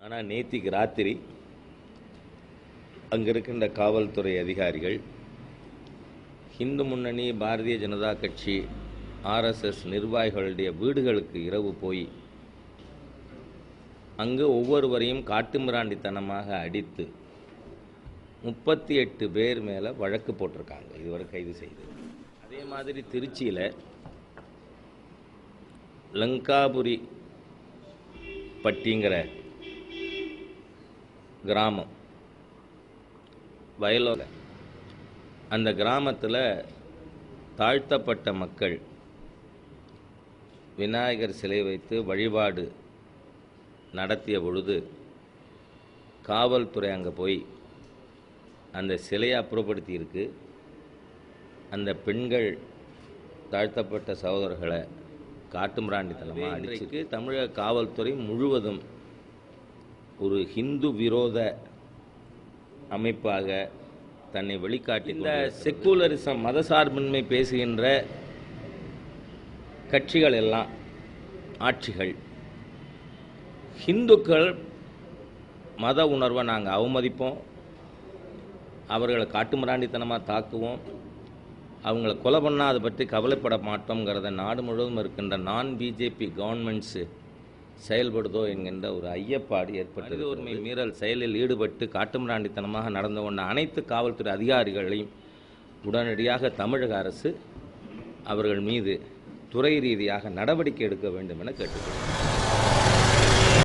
ஆனால் நேத்திக்கு ராத்திரி அங்கே இருக்கின்ற காவல்துறை அதிகாரிகள் இந்து முன்னணி பாரதிய ஜனதா கட்சி ஆர்எஸ்எஸ் நிர்வாகிகளுடைய வீடுகளுக்கு இரவு போய் அங்கு ஒவ்வொருவரையும் காட்டுமிராண்டித்தனமாக அடித்து முப்பத்தி எட்டு பேர் மேலே வழக்கு போட்டிருக்காங்க. இதுவரை கைது செய்து. அதே மாதிரி திருச்சியில் லங்காபுரி பட்டிங்கிற கிராமம். வயலோல. அந்த கிராமத்தில் தாழ்த்தப்பட்ட மக்கள் விநாயகர் சிலை வைத்து வழிபாடு நடத்திய பொழுது காவல்துறை அங்கே போய் அந்த சிலையை அப்புறப்படுத்தி இருக்கு அந்த பெண்கள் தாழ்த்தப்பட்ட சகோதரர்களை காட்டுமிராண்டித்தனமாக அடிச்சிருக்கு தமிழக காவல்துறை முழுவதும் ஒரு ஹிந்து விரோத அமைப்பாக தன்னை வெளிக்காட்டி இந்த செக்குலரிசம் மதசார்பின்மை பேசுகின்ற கட்சிகள் எல்லாம் ஆட்சிகள் ஹிந்துக்கள் மத உணர்வை நாங்கள் அவமதிப்போம். அவர்களை காட்டுமிராண்டித்தனமாக தாக்குவோம். அவங்கள கொலை பண்ணால் அதை பற்றி கவலைப்பட மாட்டோங்கிறத நாடு முழுவதும் இருக்கின்ற நான் பிஜேபி கவர்மெண்ட்ஸு செயல்படுதோ என்கின்ற ஒரு ஐயப்பாடு ஏற்பட்டது உரிமை மீறல். செயலில் ஈடுபட்டு காட்டுமிராண்டித்தனமாக நடந்து கொண்ட அனைத்து காவல்துறை அதிகாரிகளையும் உடனடியாக தமிழக அரசு அவர்கள் மீது துறை ரீதியாக நடவடிக்கை எடுக்க வேண்டும் என கேட்டுக்கொள்கிறேன்.